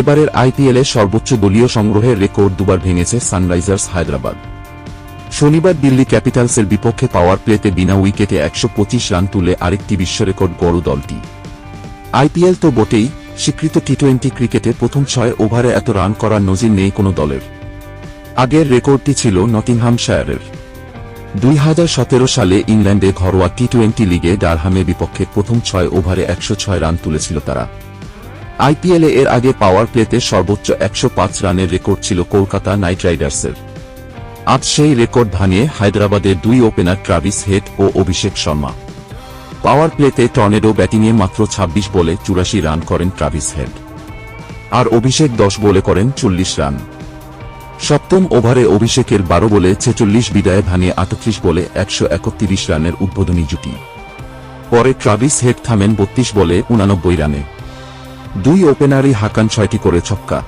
এবারের আইপিএলে সর্বোচ্চ দলীয় সংগ্রহের রেকর্ড দুবার ভেঙেছে সানরাইজার্স হায়দ্রাবাদ। শনিবার দিল্লি ক্যাপিটালসের বিপক্ষে পাওয়ার প্লেতে বিনা উইকেটে একশো পঁচিশ রান তুলে আরেকটি বিশ্বরেকর্ড গড় দলটি। আইপিএল তো বটেই, স্বীকৃত টি টোয়েন্টি ক্রিকেটে প্রথম ছয় ওভারে এত রান করার নজির নেই কোনো দলের। আগের রেকর্ডটি ছিল নটিংহামশায়ারের। দুই হাজার সতেরো সালে ইংল্যান্ডে ঘরোয়া টি টোয়েন্টি লিগে ডারহামের বিপক্ষে প্রথম ছয় ওভারে একশো ছয় রান তুলেছিল তারা। আইপিএলে এর আগে পাওয়ার প্লেতে সর্বোচ্চ একশো পাঁচ রানের রেকর্ড ছিল কলকাতা নাইট রাইডার্সের। আজ সেই রেকর্ড ভাঙিয়ে হায়দ্রাবাদের দুই ওপেনার ট্রাভিস হেড ও অভিষেক শর্মা। পাওয়ার প্লেতে টর্নেডো ব্যাটিংয়ে মাত্র ২৬ বলে চুরাশি রান করেন ট্রাভিস হেড। আর অভিষেক দশ বলে করেন চল্লিশ রান। সপ্তম ওভারে অভিষেকের বারো বলে ছেচল্লিশ বিদায় ভাঙিয়ে আটত্রিশ বলে একশো একত্রিশ রানের উদ্বোধনী জুটি। পরে ট্রাভিস হেড থামেন বত্রিশ বলে উনানব্বই রানে। দুই ওপেনারই হাকান ছয়টি করে ছক্কা।